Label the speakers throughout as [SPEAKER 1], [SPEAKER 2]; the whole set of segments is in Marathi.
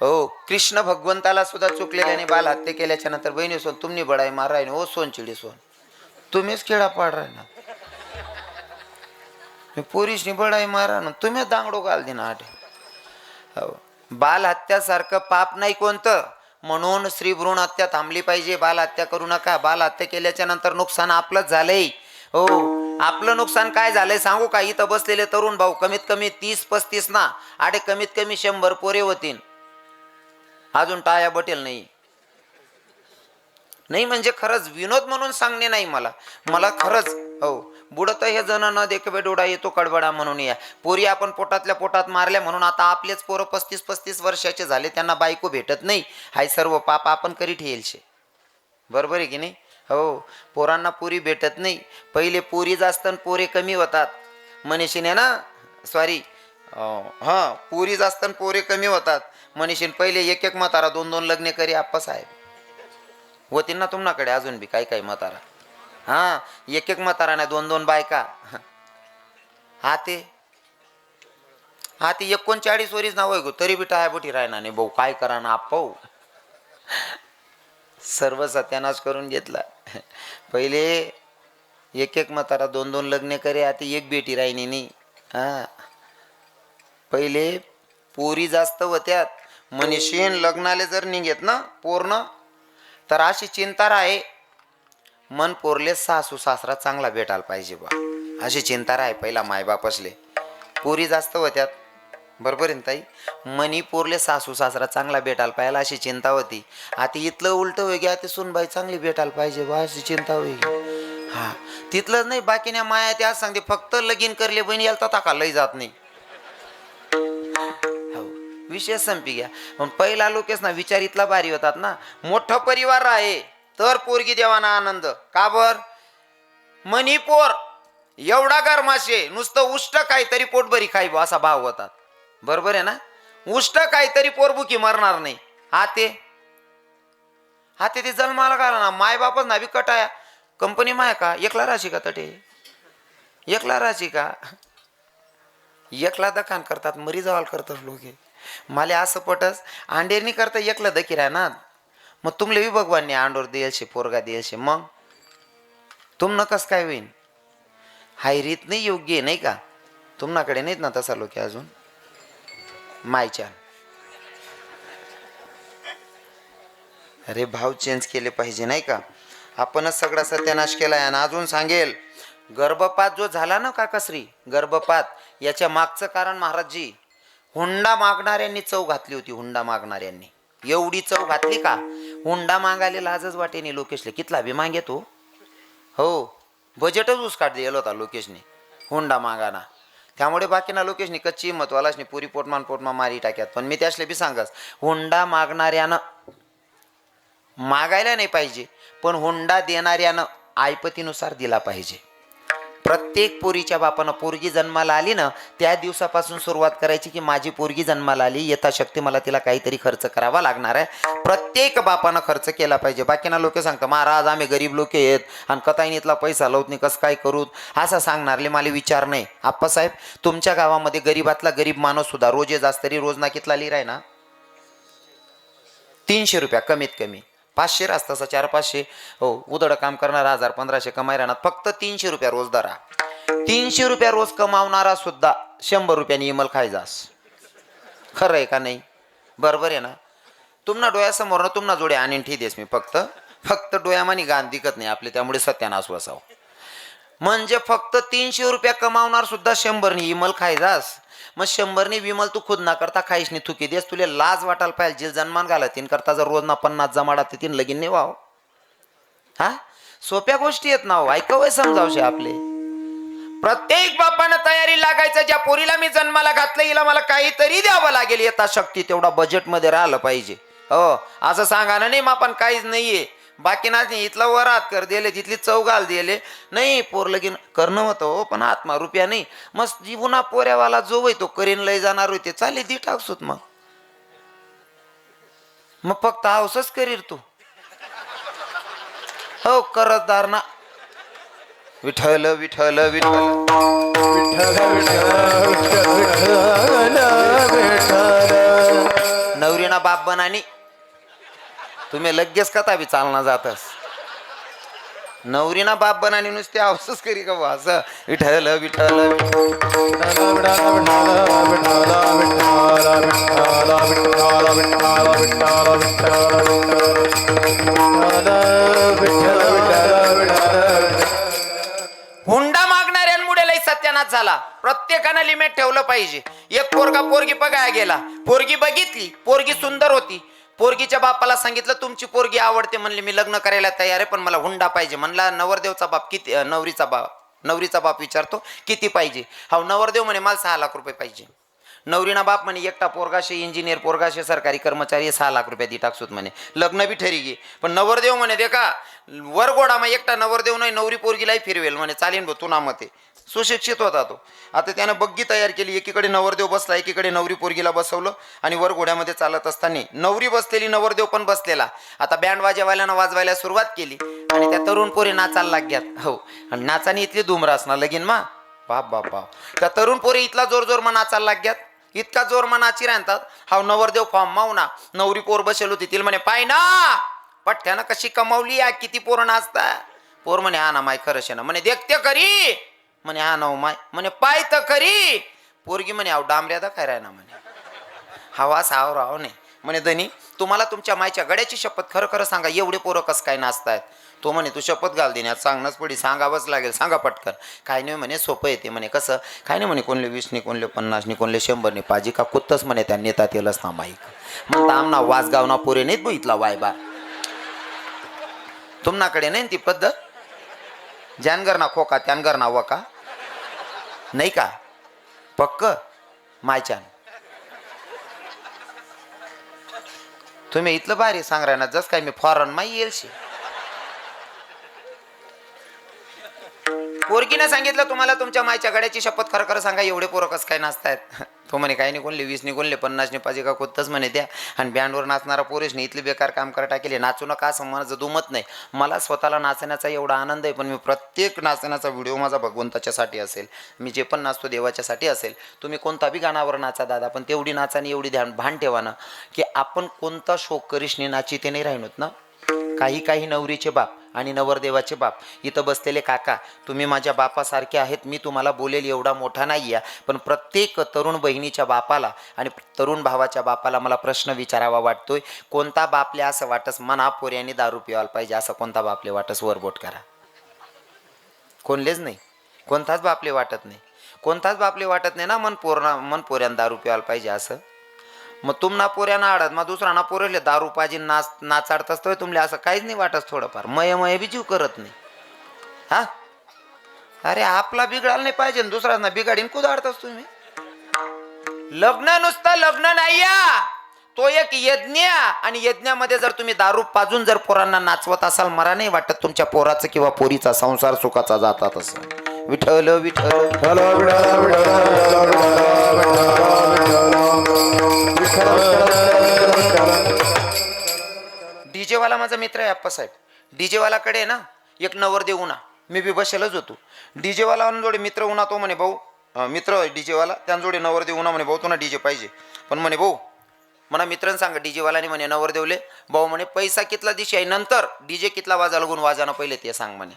[SPEAKER 1] हो कृष्ण भगवंताला सुद्धा चुकलेल्याने बाल हत्या केल्याच्यानंतर बहिणी सोन तुम्ही बडाई माराय ओ सोन चिडी सोन. तुम्हीच खेळा पाडराय ना मी पोरीशनी बडाई मारा ना तुम्हीच दांगडो घाल दिना आठ. हो बाल हत्यासारखं पाप नाही कोणतं म्हणून स्त्री भ्रूण हत्या थांबली पाहिजे बाल हत्या करू नका बाल हत्या केल्याच्यानंतर नुकसान आपलंच झालंय. हो आपलं नुकसान काय झालंय सांगू का? इथं बसलेले तरुण भाऊ कमीत कमी तीस पस्तीस ना आडे कमीत कमी शंभर पोरे होतीन. अजून टाया बटेल नाही. नाही म्हणजे खरंच विनोद म्हणून सांगणे नाही मला. मला खरंच हो बुडत हे जण न देखवे डोडा येतो कडबडा म्हणून या. पोरी आपण पोटातल्या पोटात मारल्या म्हणून आता आपलेच पोरं पस्तीस पस्तीस वर्षाचे झाले त्यांना बायको भेटत नाही. हाय सर्व पाप आपण करीत शे बरोबर आहे की नाही? हो पोरांना पुरी भेटत नाही. पहिले पुरी जास्त आणि पोरे कमी होतात. मनीषीने ना सॉरी हां पुरी जास्त आणि पोरे कमी होतात. मनीषीने पहिले एक एक म्हातारा दोन दोन लग्न करी आप्पा साहेब. होतील ना तुम्हाकडे अजून बी काही काही म्हातारा? हां एक एक म्हातारा नाही दोन दोन बायका. हा ते हा ते एकोणचाळीस वरीच नाव आहे गो तरी बी टायाबोटी राहणार नाही. भाऊ काय करा ना आप्पाऊ हो. सर्व सत्यानाश करून घेतला. पहिले एक एक म्हातारा दोन दोन लग्न करे आता एक बेटी राहिनी नाही. हा. पहिले पोरी जास्त होत्यात. मनीषीन लग्नाले जर निघेत ना पूर्ण तर अशी चिंता राहे. मन पोरले सासू सासरा चांगला भेटायला पाहिजे बा. अशी चिंता राहे पहिला मायबाप असले पोरी जास्त होत्यात. बरोबर आहे ना ताई? मणिपूरले सासू सासरा चांगला भेटायला पाहिजे अशी चिंता होती. आता इथलं उलट होई आता सुनबाई चांगली भेटायला पाहिजे बा अशी चिंता होई हा तिथलंच नाही बाकीने माया त्या सांगते फक्त लगीन करले बहिणी याला तर का लय जात नाही. हो, विषय संपी घ्या पण पहिला लोकेस ना विचार इथला भारी होतात ना. मोठं परिवार आहे तर पोरगी देवाना आनंद. का बर? मणिपूर एवढा गरमाशे नुसतं उष्ट काहीतरी पोटभरी खाईब असा भाव होतात. बरोबर आहे ना? उष्ट काहीतरी पोरबुकी मरणार नाही. हा ते हा ते ते जन्माला घाला ना. माय बापच ना बी कटाया. कंपनी माय का? एकला राशी का तटे? एकला राशी का? एकला दखान करतात मरी जवाल करतात लोक. मला असं पटस अंडेरनी करता एकला दकीर आहे ना मग तुमले बी भगवानने अंडोर देईल शे पोरगा देईल शे मग? तुम कस काय होईन? हाय रीत नाही योग्य आहे नाही का? तुमनाकडे नाहीत ना तसा लोक अजून. मायच्या. अरे भाव चेंज केले पाहिजे नाही का? आपणच सगळा सत्यानाश केलाय आणि अजून सांगेल गर्भपात जो झाला ना काकाश्री गर्भपात याच्या मागचं कारण महाराजजी हुंडा मागणाऱ्यांनी चव घातली होती हुंडा मागणाऱ्यांनी. एवढी चव घातली का? हुंडा मागायला लाजच वाटेने लोकेशले. कितला बी मागे तो हो बजेटच उसकाट दिला होता लोकेशने हुंडा मागाना. त्यामुळे बाकीना लोकेशनी कच्ची महत्वालाच पुरी पोटमान पोटमा मारी टाक्यात. पण मी त्यासले बी सांगस हुंडा मागणाऱ्यानं मागायला नाही पाहिजे पण हुंडा देणाऱ्यानं आयपतीनुसार दिला पाहिजे. प्रत्येक पोरीच्या बापानं पोरगी जन्माला आली ना त्या दिवसापासून सुरुवात करायची की माझी पोरगी जन्माला आली यथाशक्ती मला तिला काहीतरी खर्च करावा लागणार आहे. प्रत्येक बापानं खर्च केला पाहिजे. बाकीना लोक सांगतात महाराज आम्ही गरीब लोक आहेत आणि कताईनीतला पैसा लावत नाही कसं काय करूत असं सांगणारले मला विचार नाही. आप्पासाहेब तुमच्या गावामध्ये गरीबातला गरीब माणूस सुद्धा रोजे जास्त तरी रोज ना कितला लिहिराय ना? तीनशे रुपया कमीत कमी. पाचशे रास तसं चार पाचशे. हो उदड काम करणारा हजार पंधराशे कमाई राहणार फक्त तीनशे रुपया रोज दरा तीनशे रुपया रोज कमावणारा सुद्धा शंभर रुपयाने इमल खायजास. खरं आहे का नाही? बरोबर आहे ना? तुम्हाला डोळ्यासमोर ना तुम्हाला जोडे आणीन ठी देस मी फक्त. फक्त डोळ्यामानी गाण दिकत नाही आपले त्यामुळे सत्यानाश बसावं म्हणजे फक्त तीनशे रुपया कमावणार सुद्धा शंभरनी इमल खायजास. मग शंभरने विमल तू खुद ना करता खाईश नाही. थुकी देस तुले लाज वाटायला पाहिजे. जे जन्मान घाला तीन करता जर रोज ना पन्नास जमाडा ते तीन लगीन नाही वाव हा? सोप्या गोष्टी आहेत ना हो. ऐकवय समजावशे आपले. प्रत्येक बापानं तयारी लागायचं ज्या पोरीला मी जन्माला घातलं हिला मला काहीतरी द्यावं लागेल. येता शक्ती तेवढा बजेटमध्ये राहिलं पाहिजे. हो असं सांगा ना नाही आपण काहीच नाहीये. बाकी नाही इथला वरात कर दिले तिथली चौगाल दिले. नाही पोर लगीन करणं होतं हो पण आत्मा रुपया नाही. मस्त जीवना पोऱ्यावाला जो होय तो करीन लय जाणार होते चालेल दी टाकसूत मग. मग फक्त हाऊसच करीर तू. हो करतदार ना. विठ्ठल. विठ्ठल विठ्ठल
[SPEAKER 2] विठ्ठल विठ्ठल विठ्ठल.
[SPEAKER 1] नवरीना बाप बनानी. तुम्ही लगेच कथा बी चालना जातस. नवरीना बाप बनाने नुसते अवसच करी का असं विठल विठ्ठल हुंडा मागणाऱ्यांमुळे लई सत्यानाश झाला. प्रत्येकानं लिमिट ठेवलं पाहिजे. एक पोरगा पोरगी बघायला गेला. पोरगी बघितली पोरगी सुंदर होती. पोरगीच्या बापाला सांगितलं तुमची पोरगी आवडते म्हणले मी लग्न करायला तयार आहे पण मला हुंडा पाहिजे. म्हणला नवरदेवचा बाप किती नवरीचा बाप नवरीचा बाप विचारतो किती पाहिजे? हा नवरदेव म्हणे मला सहा लाख रुपये पाहिजे. नवरीना बाप म्हणे एकटा पोरगाशे इंजिनियर पोरगाशे सरकारी कर्मचारी सहा लाख रुपये दी टाकसूत म्हणे. लग्न बी ठरी गे. पण नवरदेव म्हणे दे का वर मग एकटा नवरदेव नाही नवरी पोरगीलाही फिरवेल म्हणे. चालेल भो तुना मते. सुशिक्षित होता तो. आता त्यानं बग्गी तयार केली. एकीकडे नवरदेव बसला एकीकडे नवरी पोरगीला बसवलं आणि वर घोड्यामध्ये चालत असताना नवरी बसलेली नवरदेव पण बसलेला. आता बँड वाजवायला वाजवायला सुरुवात केली आणि त्या तरुण पोरी नाचायला लागल्यात. हो आणि नाचाने इथली धुमरा असणार लगीन मा. बाप बाप बाप. त्या तरुण पोरी इथला जोर जोर मग नाचायला लागल्यात. इतका जोर मग नाची राहतात हा नवरदेव फॉर्म मावना नवरी पोर बसेल होती. तिला म्हणे पाय ना! पठ्ठ्यानं कशी कमावली या? किती पोरं नाचता पोर म्हणे हा ना माय खरंच ना म्हणे देखते करी. म्हणे हा ना हो, माय. म्हणे पाय तर करी पोरगी म्हणे अहो डांबऱ्या दा काय ना म्हणे? हवा साव राव हो नाही म्हणे धनी तुम्हाला तुमच्या मायच्या गड्याची शपथ खरं खरं सांगा. एवढे पोरं कसं काय नाचतायत? तो म्हणे तू शपथ घाल देण्यात सांगणंच पडी सांगावंच लागेल. सांगा पटकन. काय नाही म्हणे सोपं येते म्हणे कसं? काय नाही म्हणे कोणले वीसने कोणले पन्नासनी कोणले शंभरने पाजी का कुत्तच म्हणे त्या नेता येलच ना माईक म्हणता आमना वासगाव ना पोरे नाहीत बघितला वायबा तुमनाकडे नाही ती पद्धत? ज्यानगर ना खोका त्यानगर ना वका. नाही का? पक्क मायच्यान तुम्ही इथलं भारी सांग ना जस काय मी फॉरन माही येईल शे पोरकीनं सांगितलं तुम्हाला तुमच्या मायच्या गड्याची शपथ खरं खरं सांगा एवढे पोरं कसं काय नाचतायत? तो म्हणे काही नाही कोणले वीस कोणले पन्नास नाही पाहिजे का कोणतंच म्हणे द्या. आणि बँडवर नाचणारा पोरेश इथले बेकार काम करा टाकेले. नाचू नका असं माझं दुमत नाही. मला स्वतःला नाचण्याचा एवढा आनंद आहे पण मी प्रत्येक नाचण्याचा व्हिडिओ माझा भगवंताच्यासाठी असेल. मी जे पण नाचतो देवाच्यासाठी असेल. तुम्ही कोणता बी गाणावर नाचा दादा पण तेवढी नाचाने एवढी ध्यान भान ठेवा ना की आपण कोणता शोक करिशने नाची ते नाही राहिनोत ना. काही काही नवरीचे बाप आणि नवरदेवाचे बाप. इथं बसलेले काका तुम्ही माझ्या बापासारखे आहेत मी तुम्हाला बोलेल एवढा मोठा नाही आहे पण प्रत्येक तरुण बहिणीच्या बापाला आणि तरुण भावाच्या बापाला मला प्रश्न विचारावा वाटतोय. कोणता बापले असं वाटस? मना पोऱ्याने दारू पिवायला पाहिजे असं कोणता बापले वाटस? वरबोट करा. कोणलेच नाही. कोणताच बापले वाटत नाही. कोणताच बापले वाटत नाही ना मन पोरणा मन पोऱ्यानं दारू पिवायला पाहिजे असं? मग तुमना पोऱ्यानं आडत मग दुसरा ना पोरले दारू पाहिजे नाच नाचाडत असतोय तुमले असं काहीच नाही वाटत थोडंफार. मय मय बी जीव करत नाही. हा? अरे आपला बिघडायला नाही पाहिजे दुसरा ना बिघाडीन असतो तुम्ही. लग्न नुसतं लग्न नाही या तो एक यज्ञ आणि यज्ञामध्ये जर तुम्ही दारू पाजून जर पोरांना नाचवत असाल मला नाही वाटत तुमच्या पोराचं किंवा पोरीचा संसार सुखाचा जातात असं. विठ्ठल विठ्ठल. डीजे वाला माझा मित्र आहे अप्पासाहेब डीजे वालाकडे आहे ना एक नवरदेव उन्हा मी बी बसेलच होतो. डीजे वाला जोडे मित्र उन्हा तो म्हणे भाऊ मित्र डीजे वाला त्यांजोडे नवरदेव उन्हा म्हणे भाऊ तुला डीजे पाहिजे. पण म्हणे भाऊ म्हणा मित्रांनी सांगा डीजे वालाने म्हणे नवरदेवले भाऊ म्हणे पैसा कितला दिशी आहे? नंतर डीजे कितला वाजा लागून वाजानं पहिले ते सांग म्हणे.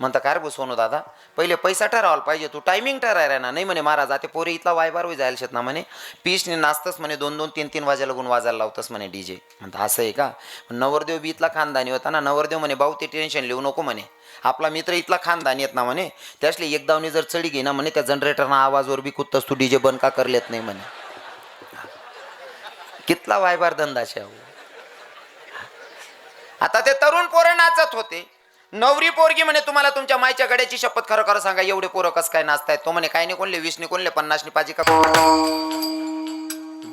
[SPEAKER 1] म्हणता काय रे सोनू दादा. पहिले पैसा ठरवायला पाहिजे तू टायमिंग ठरायला ना नाही म्हणे महाराज आता पोरे इथला वायबार होई जायला शेत ना म्हणे. पीसने नाचतस म्हणे दोन दोन तीन तीन वाजा लागून वाजायला लावतस म्हणे डी जे म्हणता असं आहे का? नवरदेव बी इथला खानदानी होता ना. नवरदेव म्हणे भाऊ ते टेन्शन लिहू नको म्हणे. आपला मित्र इथला खानदानी येत ना म्हणे. त्यासले एक दावणी जर चढी घे ना म्हणे त्या जनरेटरना आवाजवर बी कुत्तस तू डीजे बंद का करलेत नाही म्हणे. कितला वायबार धंदाशे आता ते तरुण पोरं नाचत होते. नवरी पोरगी म्हणे तुम्हाला तुमच्या मायच्या गड्याची शपथ खरं खरं सांगा. एवढे पोरं कसं काय नाचताय तो म्हणे काय नाही कोणले? वीस नाही कोणले? पन्नास नाही पाहिजे का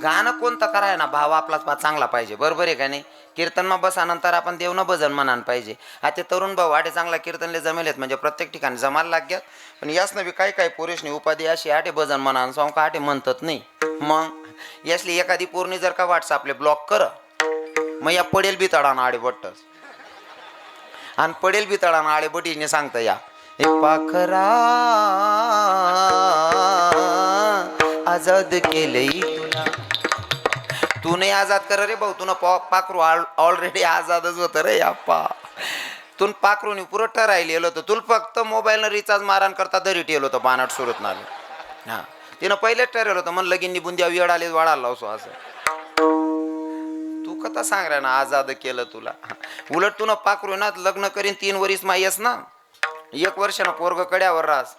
[SPEAKER 1] गाणं कोणतं कराय ना? भाव आपलाच पा चांगला पाहिजे. बरोबर आहे का नाही? कीर्तन बसानंतर बसा नंतर आपण देव भजन म्हणान पाहिजे. हा ते तरुण भाऊ आठे चांगला कीर्तनले जमेलेत म्हणजे प्रत्येक ठिकाणी जमायला लाग्यात पण याच नवी काही काही पुरेशनी उपाधी अशी आटे भजन म्हणान. सांग का आटे म्हणतात नाही. मग यासली एखादी पूर्णी जर का व्हॉट्सअपले ब्लॉक कर मग या पडेल बी तडाना आडे बट्टस आणि पडेल बी तळा आळे बटीने सांगता या. ए पाखरा आजाद केले तू नाही आजाद कर रे भाऊ तुला पाखरू ऑलरेडी आजादच होत रे आप्पा तुन पाखरून पुरं ठरायलेलं होतं. तुला फक्त मोबाईलनं रिचार्ज मारान करता दरी ठेवलं होतं बानाट सुरत नाही हां. तिनं पहिलेच ठरवलं होतं म्हणलं लगीन निघून द्या वेळ आले वाढायला असं असं. कथा सांगरा ना आजाद केलं तुला. उलट तू ना पाखरू ना लग्न करीन तीन वरीस मायस ना. एक वर्ष ना पोरग कड्यावर रास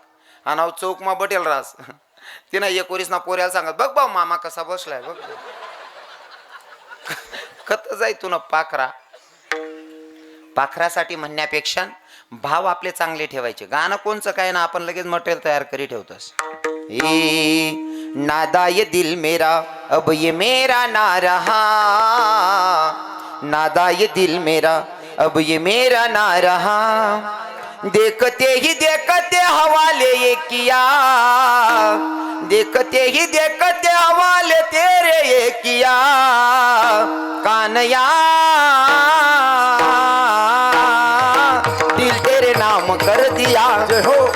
[SPEAKER 1] आणि चौक मा बटेल रास तिनं एक वरीस ना पोऱ्याला सांगत बघ भाऊ मामा कसा बसलाय बघ कत जाय तू ना पाखरा? पाखरासाठी म्हणण्यापेक्षा भाव आपले चांगले ठेवायचे. गाणं कोणचं काय ना आपण लगेच मटेरियल तयार करी ठेवतोस. नादा ये दिल मेरा अब ये मेरा ना रहा नादा ये दिल मेरा, अब ये मेरा ना रहा देखते ही देखते हवाले ये किया, देखते ही देखते हवाले तेरे ये किया। कानया दिल तेरे नाम कर दिया। हो।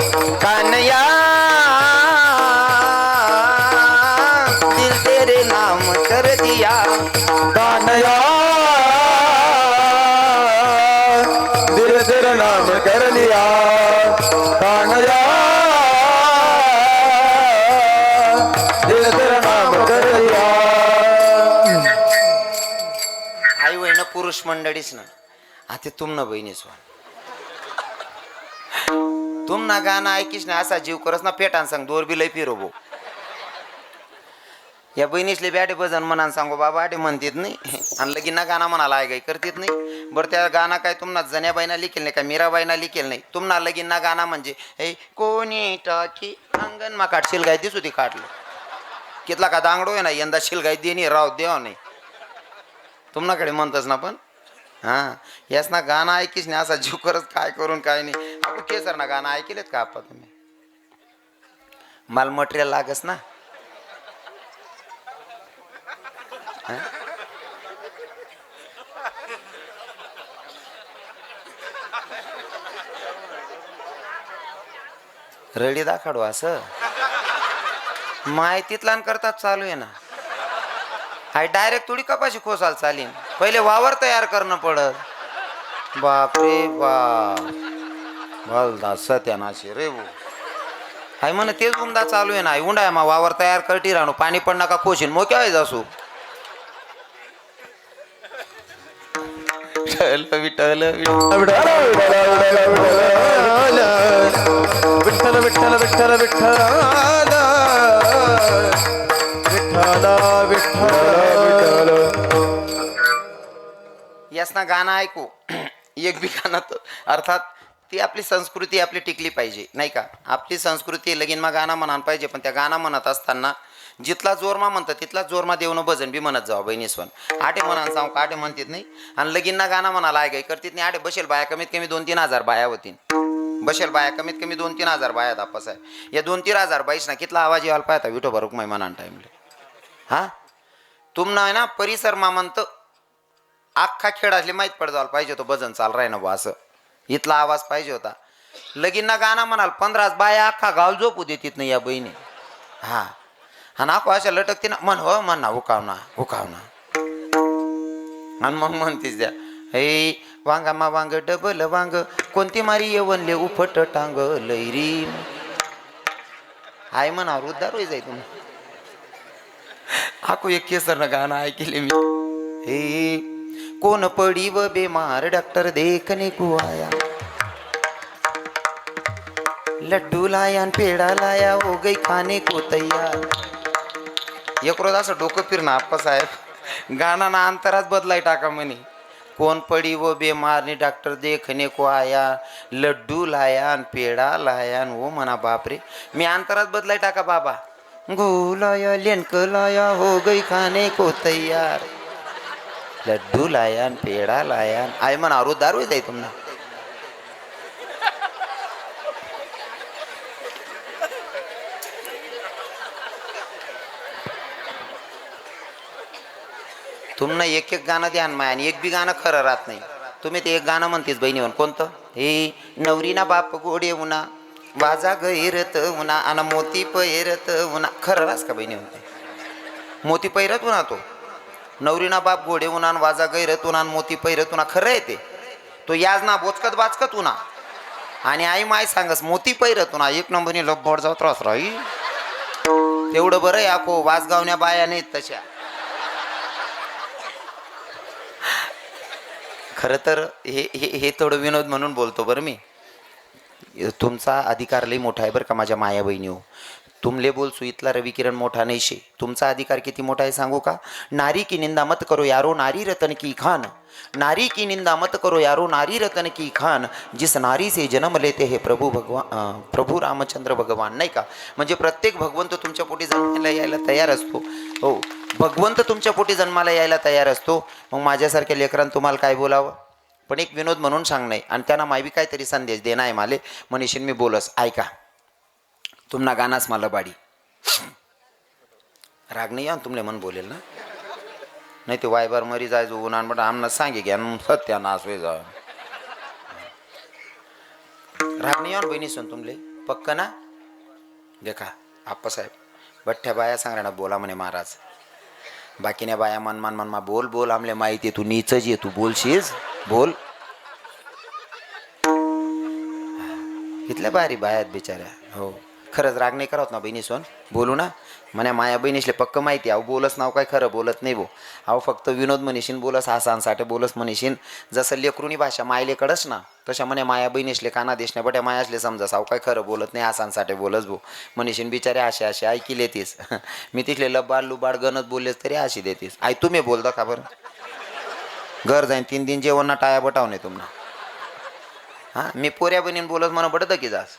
[SPEAKER 1] आई वय ना पुरुष मंडळीच ना. आता तुम ना बहिणीच वा तुम ना गाणं ऐकीस ना असा जीव करस ना पेटान सांग दोर बी लय फिरो या बहिणीसले बॅटे भजन म्हणान सांगो बाबा आटे म्हणतात नाही. आणि लगीन ना गाणं म्हणाला आहे काही करतात नाही. बरं त्या गाणं काय तुम्हाला जन्याबाईना लिखेल नाही का मीराबाईना लिखेल नाही. तुम्हाला लगीन ना गाणं म्हणजे हे कोणी टाकी अंगण मा काट शिलगाय दिसू ती काढलं कितला का दांगडो आहे ना यंदा शिलगाय देणी राव देव नाही. तुमनाकडे म्हणतच ना पण? हां? यास ना गाणं ऐकीस ना असा जीव करत काय करून काय नाही. आपण केसर ना गाणं ऐकलेत का आपण तुम्ही? मला मटेरियल लागस ना. रेडी रडी दाखडू असं? माहितीतला करतात चालू आहे ना. हाय डायरेक्ट थोडी कपाशी खोसाल चालीन. पहिले वावर तयार करणं पडत बाप. रे बाप सत्यानाशी रे भो हाय म्हण तेच उंदा चालू आहे ना. हाय उंडा आहे मा वावर तयार करटी राहणू. पाणी पण नका खोशीन. मोक्या आहे जासू? विठ्ठल. विठ्ठल विठ्ठल
[SPEAKER 2] विठ्ठल विठ्ठल. विठ्ठल विठ्ठल.
[SPEAKER 1] गाणं ऐकू. एक बी गाणं तर अर्थात ती आपली संस्कृती आपली टिकली पाहिजे नाही का? आपली संस्कृती लगीन मा गाणं म्हणान पाहिजे पण त्या गाणं म्हणत असताना जितला जोरमा म्हणतात तितला जोरमा देऊन भजन बी म्हणत जावा बहिणीस्वन आठे म्हणान जाऊ का? आठे म्हणतात नाही. आणि लगीन गाणं म्हणाला आहे करतीत नाही आठे बसेल बाया कमीत कमी दोन तीन हजार बाया होतीन. बसेल बाया कमीत कमी दोन तीन हजार बाया तापस आहे या दोन तीन हजार बाईस ना कितला आवाज यायला पाहता विठो भरूक मै म्हणान टाईमले हा? तुमना आहे ना परिसर मामंत अख्खा खेळ असले माहीत पडजायला पाहिजे होतं भजन चाल राय ना बुवा असं. इथला आवाज पाहिजे होता. लगीन ना गाणं म्हणाल पंधरा बाया अख्खा गाव झोपू दे नाही या बहिणी. हा. हा नाको अशा लटकते ना म्हण हो म्हण ना हुकाव ना आणि मग म्हणतेच द्या हे वांगा मा वांग डबल वांग कोणती मारी येवनले उफट टांग लैरी हाय म्हणा होई जाय तुम्ही. आको एक केसरनं गाणं ऐकले मी. हे कोण पडी व बेमार डॉक्टर देखने को आया. लड्डू लाया न पेडा लाया हो गई खाने को तैयार. एक रोज असं डोकं फिरणं आप्पा साहेब. गाणं ना अंतरात बदलाय टाका म्हणे. कोण पडी व बेमारने डॉक्टर देखने को आया लड्डू लाया न पेडा लाया न वो म्हणा बापरे. मी अंतरात बदलाय टाका बाबा. गो लाया लेनक लाया हो गई खाने को तैयार. लड्डू लाया पेडा लाया आय मन अरू दारू जाई तुम्हाला तुम्हाला एक एक गाणं ध्यान माय आणि एक बी गाणं खरं राहत नाही. तुम्ही ते एक गाणं म्हणतेस बहिणी म्हण कोणतं? हे नवरीना बाप गोडे उन्हा वाजा गैरत उन्हा आणि मोती पैरत उन्हा खरं रास का बहिणी म्हणते? मोती पैरत उन्हा तो. नवरीना बाप घोडे उन्हान वाजा गैरत उन्हान मोती पैरत उन्हा खरं येते तो. याज ना बोचकत बाचकत उन्हा. आणि आई माय सांगस मोती पैरत उन्हा. एक नंबरनी लब्बड जाऊ त्रास राही. तेवढं बरं आहे वाजगावण्या बाया नाहीत तशा. खरं तर हे हे हे थोडं विनोद म्हणून बोलतो बरं मी. तुमचा अधिकार लई मोठा आहे बरं का माझ्या माया बहिणी हो तुमले बोलसू इथला रविकिरण मोठा नाही शे तुमचा अधिकार किती मोठा आहे सांगू का? नारी की निंदा मत करो यारो नारी रतन की खान. नारी की निंदा मत करो यारो नारी रतन की खान. जिस नारी से जन्म लेते हे प्रभू भगवान प्रभू रामचंद्र भगवान नाही का? म्हणजे प्रत्येक भगवंत तुमच्या पोटी जन्माला यायला तयार असतो. हो भगवंत तुमच्या पोटी जन्माला यायला तयार असतो. मग माझ्यासारख्या लेकरांना तुम्हाला काय बोलावं? पण एक विनोद म्हणून सांग नाही. आणि त्यांना मायबी काहीतरी संदेश देणं आहे माले. मनीषीन मी बोलस. ऐका. तुमना गाणास मला बाडी. राग नाही या तुमले मन बोलेल ना? नाही ते वायबार मरी जायचं उन्हान बट आमना सांगे घ्या न सत्यानाश होय जा. राग नाही या बहिणी सोन तुमले? पक्क ना? देखा आप्पासाहेब बठ्ठ्या बाया सांगा ना बोला म्हणे महाराज. बाकीने बाया मन मन मन मा बोल बोल आमले माहिती आहे, तू नीचच ये तू बोलशीस? बोल. इथल्या बारी बायात बिचाऱ्या. हो. खरंच राग नाही करत ना बहिणी सोन. बोलू ना. म्हणे माया बहिणीसले पक्क माहिती अहो बोलस नाव काय खरं बोलत नाही भो. अहो फक्त विनोद म्हणशीन बोलस आसानसाठी बोलस म्हणशीन. जसं लेकरुणी भाषा मायलेकडंच ना तशा म्हणे माया बहिणीसले काना देशने बट्या मायासले समजा. अहो काय खरं बोलत नाही आसानसाठी बोलस भो. म्हणशीन बिचारे असे असे ऐकी लेतीस. मी तिथले लबाड लुबाड गणत बोललेस तरी अशी देतीस. आई तुम्ही बोलता का बरं? घर जाईन तीन दिन जेवण ना टाया बटावणे तुम्हाला हां मी पोऱ्या बहिणीन बोलत म्हणा बडत की जास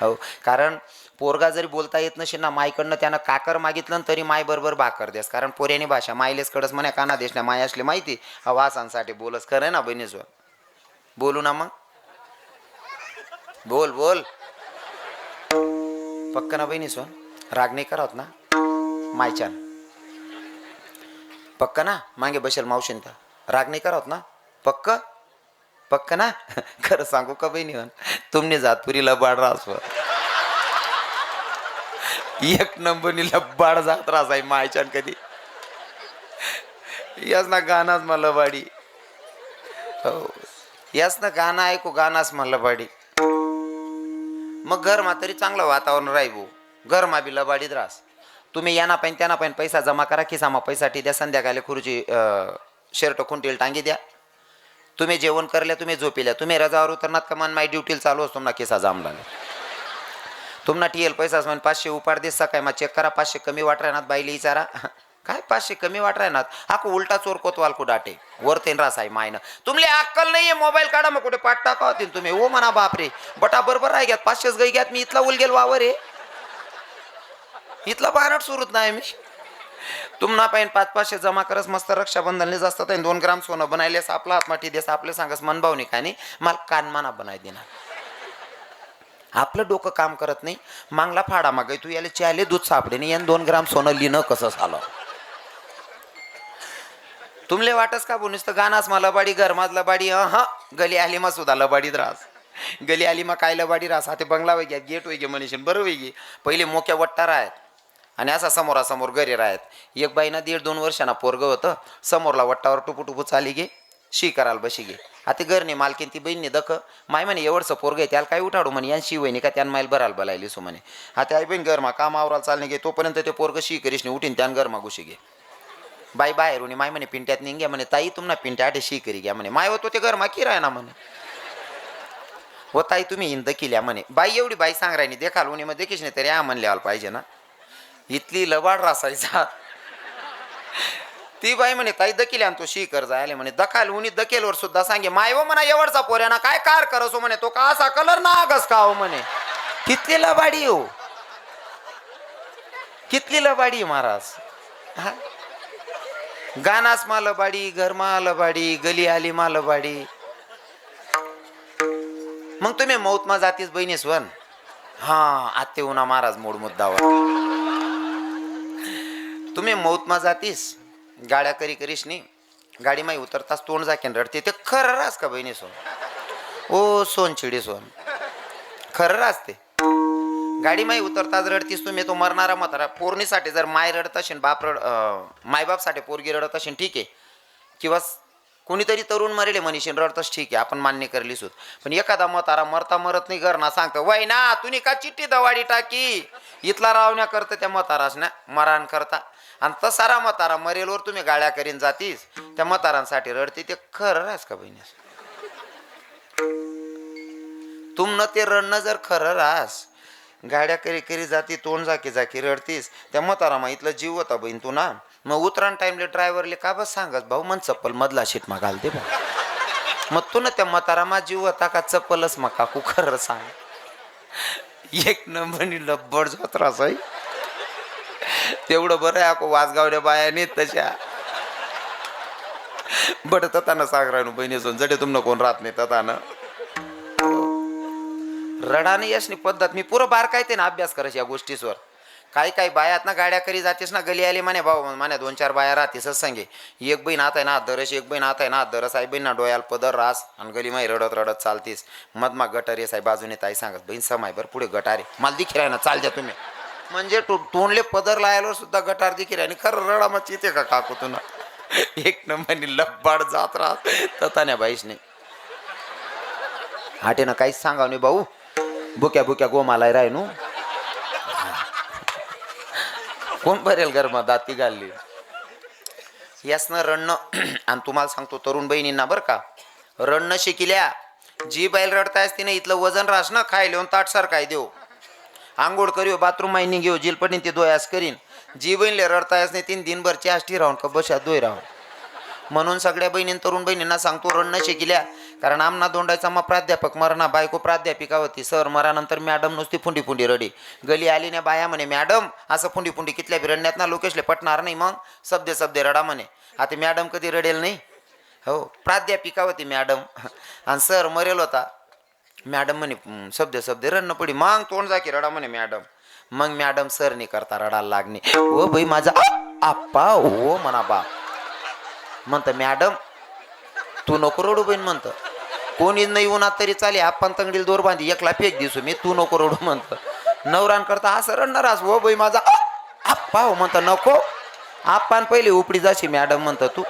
[SPEAKER 1] हो कारण पोरगा जरी बोलता येत नसेल ना मायकडनं त्यानं काकर मागितलं तरी माय बरोबर भाकर देस. कारण पोऱ्यानी भाषा मायलेच कडस म्हणे काना देश ना माय असले माहिती. वासांसाठी बोलस खरं ना बहिणीस्वर बोलू ना मग. बोल बोल. पक्क ना बहिणीस्वर राग नाही करत ना. मायच्यान. पक्क ना? मागे बसेल मावशीन तर. राग नाही करत ना? पक्क? पक्क ना? खरं सांगू का बहिणी तुमने जातपुरीला बाड रासवर एक नंबरीला बाड जात रास आहे मायच्यान कधी. याच ना गाणाच मला बाडी हो. याच ना गाणं ऐकू गाणाच मला बाडी मग घरमा तरी चांगलं वातावरण राही भाऊ घरमा बी लबाडीत रास. तुम्ही यांना पण त्यांना पण पैसा जमा करा खिसामा पैसाठी द्या संध्याकाळी खुर्ची शर्ट खुंटील टांगी द्या. तुम्ही जेवण करल्या तुम्ही झोपिल्या तुम्ही रजावर उतरणार का? मन माय ड्युटीला चालू असतो ना केसा जामला तुम्हाला टी एल पैसा म्हण पाचशे उपाड दिस सकाळी मग चेक करा पाचशे कमी वाट राहणार बाईले विचारा काय पाचशे कमी वाट राहणार? आको उलटा चोर कोतवाल को डाटे वर तेन रास आहे मायनं. तुमले अक्कल नाहीये मोबाईल काढा मग कुठे पाठ टाका होतील तुम्ही. ओ म्हणा बापरे बटा बरोबर आहे घ्यात पाचशेच गई घ्यात मी इथला उल गेल वावर आहे. इथला बारट सुरूच नाही मी. तुम्हाला पाहिजे पाच पाचशे जमा करस मस्त रक्षाबंधनले जास्त आहे दोन ग्राम सोनं बनायलेस आपला हातमाठी देस आपले सांगस मनभावनी काय नाही मला कानमाना बनाय देणार. आपलं डोकं काम करत नाही मांगला फाडा माग तू याला च्याले दूध सापडे नाही यानं दोन ग्राम सोनं लिहिणं कसं झालं? तुमले वाटस का बोलूस तर गाणास मला बाडी घरमाज लबाडी हा गली आली मग सुद्धा लबाडीत रास. गली आली मग काय लबाडी रास आता बंगला वैग्या गेट वैगे मनीषन बरं वैगे. पहिले मोक्या वट्टारा आहेत. आणि असा समोरासमोर घरी राहत. एक बाईनं दीड दोन वर्षांना पोरगं होतं. समोरला वट्टावर टुपू टुपू चाली गे शी कराल बशी गे आता घरने मालकीन ती बहिणी दख. माय म्हणे एवढंसं पोरगं आहे त्याला काय उठाडू म्हणे? या शिवईने का? त्यान माईल भराल बलायली सो म्हणे आता आई बहीण गरमा काम आवराल चालणे गे तोपर्यंत ते पोरगं शी करीश नाही उठीन त्यान गरमा घुशी गे बाई बाहेर उनी माय म्हणे पिंट्यात निघ्या म्हणे. ताई तुम्हाला पिंट्या आठे शी करी घ्या म्हणे. माय होतो ते गरमा की राय ना म्हणे. हो ताई तुम्ही हिंद केल्या म्हणे. बाई एवढी बाई सांग राहिनी देखाल उणी मग देखीच नाही तरी आ म्हणल्यावर पाहिजे ना. इथली लबाड रासायचा. ती बाई म्हणे ताई दकील आणि तो शी कर जायले. म्हणे दखाल उनी दकेलवर सुद्धा सांगे माय हो म्हणा एवढचा पोऱ्याना काय कार करसो हो म्हणे तो का असा कलर ना आगस का हो म्हणे? कितली लबाडी हो. कितली लबाडी महाराज? हा? गानास मा लबाडी घरमा लबाडी गली आली मा लबाडी. मग तुम्ही मौतमा जातीस बहिणीस वन? हा आत्ते उन्हा महाराज मुद्दा मुद्दावर. तुम्ही मौतमा जातीस गाड्या करी करीस नी गाडी माही उतरतास तोंड जाकेन रडते ते खरं रास का बहिणी सोन? ओ सोन चिडी सोन. खरं रास ते. गाडी माही उतरताच रडतीस तुम्ही तो मरणारा म्हातारा. पोरणीसाठी जर माय रडत असेल बाप रड मायबापसाठी पोरगी रडत असेल ठीक आहे. किंवा कोणीतरी तरुण मरेले मनीषीन रडतच ठीक आहे आपण मान्य करली होत. पण एखादा म्हातारा मरता मरत नाही कर ना सांगतो वय ना तुम्ही का चिठ्ठी दवाडी टाकी? इथला रावण्या करतं त्या मतारास ना मराण करता. आणि तसारा मतारा मरेलवर तुम्ही गाड्या करीन जातीस त्या मतारांसाठी रडते ते खरं राहस का बहिणी तुमनं ते रडणं जर खरं रास गाड्या करी करी जाती तोंड जाकी जाकी रडतीस त्या मतारामा इथलं जीव होता बहीण तू ना? मग उतरान टाईमले ड्रायव्हरले का बस सांगत भाऊ मन चप्पल मधला शीट मग घालते भाऊ मग तू ना त्या मतारामा जीव होता का चप्पलच मग काकू खरं सांग. एक नंबरनी लब्बड जोत्रास आहे तेवढं बरं आहे ako वाजगावल्या बाया नेत तशा. बट तताना सांग बहिणी सोन जडे तुमनं कोण राहत नाही ततानं. रडाने यशनी पद्धत मी पुरं बार काय ते ना अभ्यास करायची या गोष्टीसवर. काही काही बायात ना गाड्या करी जातेस ना गली आली म्हणे भाऊ म्हणे दोन चार बाया राहते सांगे. एक बहीण आता आहे ना दरस एक बहीण आता आहे ना दरस आई बहीण ना डोळ्याला पदर रास आणि गली माही रडत रडत चालतीस. मधमा गटारी येस बाजूने ताई सांगत बहीण समाय बरं पुढे गटारे. मला दिखी राही ना चाल द्या तुम्ही. म्हणजे तोंडले पदर लायला सुद्धा गटार दिखी आणि खरं रडा मग येते का काकू तुला एक नंबरनी लब्बाड जात राहत. ततान्या नाही हाटे ना काहीच सांगाव नाही भाऊ. बुक्या बुक्या गोमालाय राय नू. कोण भरेल गरमा दाती घालली यासनं रडणं आणि तुम्हाला सांगतो तरुण बहिणींना बरं का. रडणं शिकिल्या. जी बैल रडतायस तिने इथलं वजन राहस ना खाय ताटसार काय देऊ. आंघोळ करियो बाथरूम माहिनी घेऊ जिलपटीन ते दोयास करीन. जी रडता रडतायस नाही तीन दिनभर चेष्टी राहून का बशा दोय राहून. म्हणून सगळ्या बहिणीं तरुण बहिणींना सांगतो रडणं शिकल्या कारण आमना दोंडायचा मग प्राध्यापक मरणा बायको प्राध्यापिका होती सर मरानंतर मॅडम नुसती फुंडी फुंडी रडी. गली आली ना बाया म्हणे मॅडम असं फुंडी फुंडी कितल्या बी रडण्यात ना लोकेशले पटणार नाही मग? सब्दे सबदे रडा म्हणे. आता मॅडम कधी रडेल नाही? हो प्राध्यापिका होती मॅडम. आणि सर मरेल होता. मॅडम म्हणे शब्द शब्द रडणं पडी. मग तोंड जा की रडा म्हणे मॅडम. मग मॅडम सर नाही करता रडायला लागणे ओ बाई माझा आप्पा हो म्हणा बा म्हणतं मॅडम तू नको रडू बहीण म्हणतं. कोणी नाही उन्हात तरी चाले आपण तंगडील दोर बांधी एकला फेक दिसू मी तू नको रडू म्हणतं. नवरान करता असं रडणार ओ हो बाई माझा आप्पा हो म्हणतं नको. आपण पहिले उपडी जाशी मॅडम म्हणतं तू.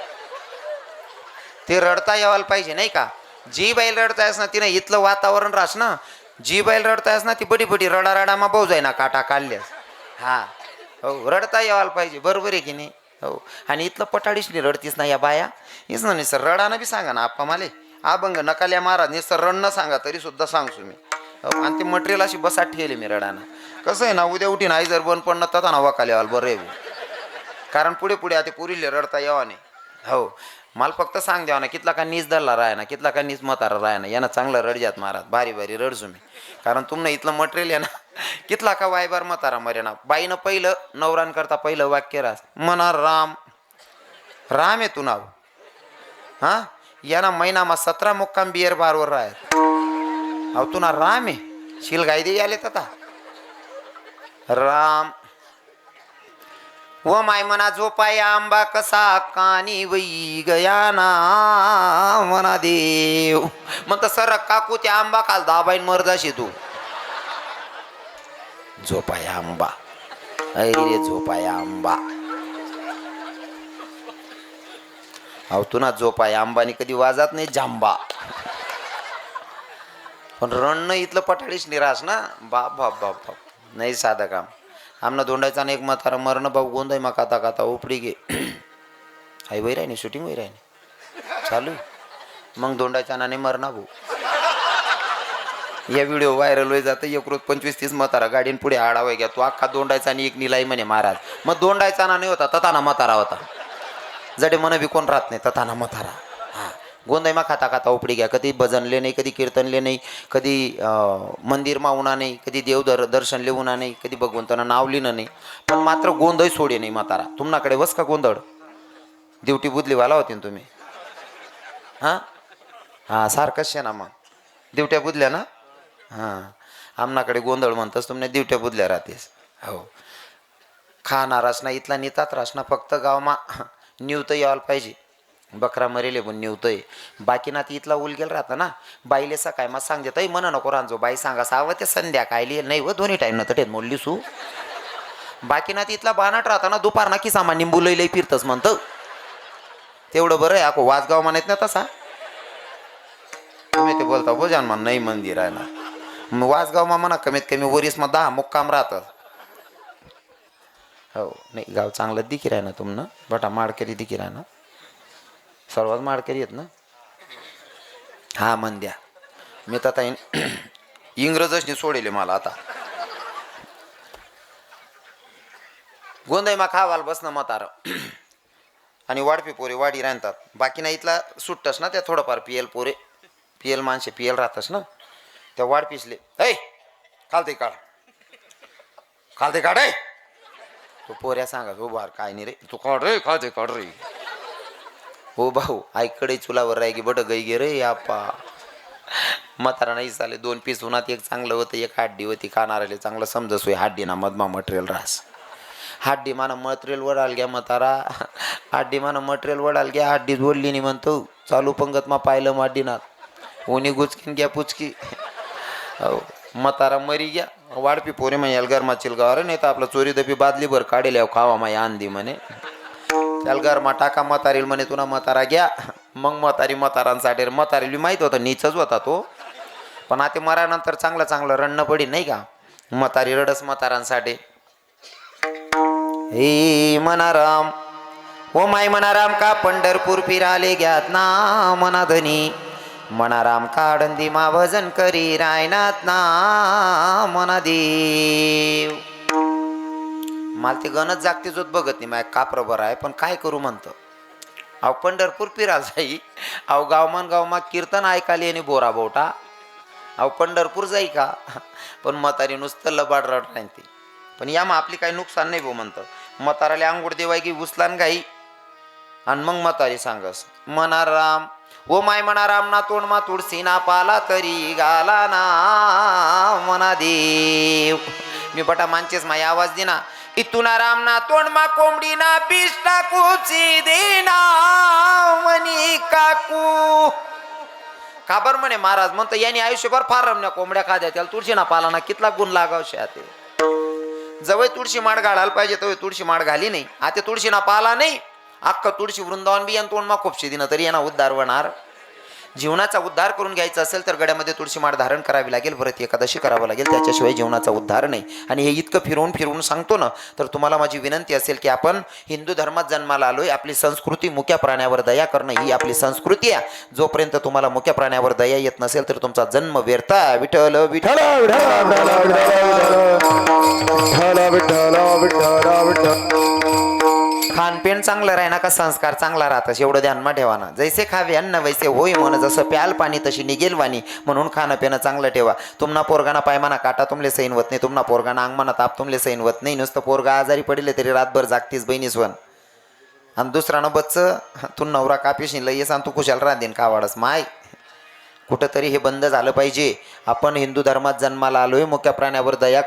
[SPEAKER 1] ते रडता यावायला पाहिजे नाही का? जी बैल रडतायस ना तिने इथलं वातावरण राहस ना. जी बैल रडतायस ना ती बडी बडी रडा रडामा भाऊ ना काटा काढल्यास. हा. हो रडता यावायला पाहिजे. बरोबर आहे की नाही? हो. आणि इथलं पटाडीसली रडतीस ना या बाया? हेच ना सर रडानं बी सांगा ना आप्पा माले. अभंग नकाल्या महाराज निसर रडणं सांगा तरी सुद्धा सांगतो मी. हो आणि ते मटेरियल अशी बसात ठेवले मी रडानं. कसं आहे ना उद्या उठी आई जर बंद पडणं तर ना वाकाल्यावाल बरं आहे. कारण पुढे पुढे आता पुरीले रडता यावा नाही. हो. मला फक्त सांग द्यावा ना कितला का नीस धरला राय ना कितला का नीस म्हातारा राय ना यानं चांगलं रडजात महाराज भारी भारी रडजू मी कारण तुमनं इथलं मटेरियल आहे ना कितला का वायबार म्हातारा मरे ना बाईनं पहिलं नवरान करता पहिलं वाक्य रास मना राम. राम आहे तू नाव. हां? याना महिनामा सतरा मुक्काम बियर बारवर राहत अहो तू ना राम आहे. शिल गायदे आले आता. राम. व माय मना झोपाय आंबा कसा कानी वई गया ना मना देव. मग सर काकू त्या आंबा काल दाबाईन मरदाशी तू. झोपाय आंबा. अरे रे झोपाय आंबा. अहो तू ना झोपाय आंबानी कधी वाजत नाही जांबा. पण रणनं इथलं पठाडीच निराश ना. बाप बाप बाप बाप. नाही साधं काम. आमना दोंडायचा आणि एक म्हातारा मरण भाऊ गोंदाय मा काता काता उपडी गे. आई वै राहिनी शूटिंग वै राहिनी चालू मग दोंडाच्या नाही मरणा भाऊ. या व्हिडिओ व्हायरल होई जातं एक रोज पंचवीस तीस मतारा गाडीन पुढे आडावा घ्या. तो अख्खा दोंडायचा आणि एक निलाई म्हणे महाराज. मग दोंडायचा ना नाही होता तताना मतारा होता. जडे मन बी कोण राहत नाही तताना मतारा हा गोंदाईमा खाता खाता उपडी घ्या. कधी भजनले नाही कधी कीर्तनले नाही कधी अं, मंदिरमा उना नाही कधी देव दर दर्शन लिहूना नाही कधी भगवंतानं नाव लिहिणं नाही. पण मात्र गोंधळ सोडे नाही म्हातारा. तुमनाकडे वस का गोंधळ? दिवटी बुदलीवाला होती ना तुम्ही? हां? हां सारखंच शे ना मग. दिवट्या बुदल्या ना? हां. आमनाकडे गोंधळ म्हणतस तुमने दिवट्या बुदल्या राहतेस. हो. खाणार ना इथला नितात रासना फक्त गावमा न्यू तर यायला पाहिजे. बकरा मरेले पण निवतोय. बाकी ना ती इथला उल गेल राहता ना? बाईले सकाळी मग सांग ताई म्हणा नको रांजो बाई सांगा सावं ते संध्याकाळी नाही व दोन्ही टाईम ना तटेत मोडली सू बाकी नाती इथला बानाट राहता ना दुपार ना की सामान निंबू लई लई फिरतस म्हणतं. तेवढं बरं आहे अको वाजगाव म्हणत ना तसा. तुम्ही ते बोलता बोजान म्हण नाही मंदिर आहे ना. मग वाजगावमा म्हणा कमीत कमी वरीस मग दहा मुक्काम राहतं. हो नाही गाव चांगलं दिकी राही ना तुमनं बटा माडकरी दिकी राही ना. सर्वात माडकरी आहेत ना? हा मन द्या. मी तर आता इन- इंग्रजचनी सोडेले मला आता. गोंधळ मा खावाल बसणं मतार आणि वाडपी पोरे वाडी राहतात बाकी ना इथला सुट्टस ना त्या थोडंफार पियल पोरे. पियल माणसे पियल राहतस ना. त्या वाडपीसले ऐ खालते काढ. खालते काढ तो पोऱ्या सांगा हो बार काय नाही रे. तू काढ रे खालते काढ रे. हो भाऊ आईकडे चुलावर राय की बट गई गे रे यापा म्हातारा नाही चाले दोन पीस उन्हात एक चांगलं होतं एक हाड्डी होती कानाराले चांगलं समजस होय हाड्डी ना मधमा मटेरियल रास हाड्डी माना मटेरियल वडाल घ्या म्हातारा. हाड्डी माना मटेरियल वडाल घ्या हाड्डी बोलली नाही म्हणतो. चालू पंगत मा पाहिलं माड्डीनात उनी गुचकीन घ्या पुचकी. हो म्हातारा मरी घ्या. वाडपी पोरे म्हणे मा चिलगावर नाही तर आपलं चोरी दपी बादली भर काढेल खावा माय आंदी म्हणे. त्याला गरमा टाका म्हातारील म्हणे तुला म्हातारा घ्या. मग म्हातारी म्हातारांसाठी म्हातारीला माहीत होतं नीचच होता तो. पण आता मरानंतर चांगलं चांगलं रडणं पडी नाही का? म्हातारी रडस म्हातारांसाठी हे मनाराम. ओ माय मनाराम का पंढरपूर फिराले घ्यात ना मनाधनी मनाराम काडंदी मा भजन करी रायनात ना मनादेव मला ते गणच जागते जोत बघत नाही. माझ्या कापर बरं आहे पण काय करू म्हणतं? अहो पंढरपूर फिरा जाई अहो गावमान गावमा कीर्तन ऐकाली आणि बोरा बोटा. अहो पंढरपूर जाई का? पण म्हातारी नुसतं लबाड रड राहते. पण या मग आपली काही नुकसान नाही भाऊ म्हणतं. म्हाताराला आंघोळ देवाय की उचलान गाई आणि मग म्हातारी सांगस म्हणा राम ओ माय म्हणा राम ना तोंड मा तुळसी ना पाला तरी गाला ना म्हणा देव. मी बटा मानचेस माय आवाज दिना. इथून राम ना तोंड मा कोंबडी ना पीस टाकूची देना मनी काकू काबर म्हणे महाराज म्हणतो यांनी आयुष्यभर फार रमण्या कोंबड्या खाद्या त्याला तुळशी ना पाला ना कितला गुण लागावशी आते जवळ तुळशी माड घालायला पाहिजे तर तुळशी माड घाली नाही. आता तुळशी ना पाला नाही. अख्खं तुळशी वृंदावन बी यांना तोंड मा खूपशी दिनं तरी यांना उद्धार होणार. जीवनाचा उद्धार करून घ्यायचा असेल तर गड्यामध्ये तुळशी माळ धारण करावी लागेल व्रत एकादशी करावं लागेल त्याच्याशिवाय जीवनाचा उद्धार नाही आणि हे इतकं फिरवून फिरवून सांगतो ना तर तुम्हाला माझी विनंती असेल की आपण हिंदू धर्मात जन्माला आलोय आपली संस्कृती मुक्या प्राण्यावर दया करणं ही आपली संस्कृती आहे जोपर्यंत तुम्हाला मुक्या प्राण्यावर दया येत नसेल तर तुमचा जन्म व्यर्था आहे. विठ्ठल विठ्ठल
[SPEAKER 2] विठ्ठल विठ्ठल विठ्ठल विठ्ठल विठ्ठल
[SPEAKER 1] खानपेन चांगलं राहीना का संस्कार चांगला राहतात एवढं ध्यानमा ठेवा ना. जैसे खावे अन्न वैसे होय म्हण जसं प्याल पाणी तशी निघेल वाणी. म्हणून खाणं पिणं चांगलं ठेवा. तुमना पोरगाना पायमाना काटा तुमले सैन होत नाही. तुमना पोरगाना अंगमाना ताप तुमले सैन होत नाही. नुसतं पोरगा आजारी पडले तरी रातभर जागतीस बहिणीस वन. आणि दुसरानं बच्च तू नवरा कापीशी लय सांग तू कुशाल राहतीन कावाडस. माय कुठंतरी हे बंद झालं पाहिजे. आपण हिंदू धर्मात जन्माला आलोय. मुख्य प्राण्यावर दया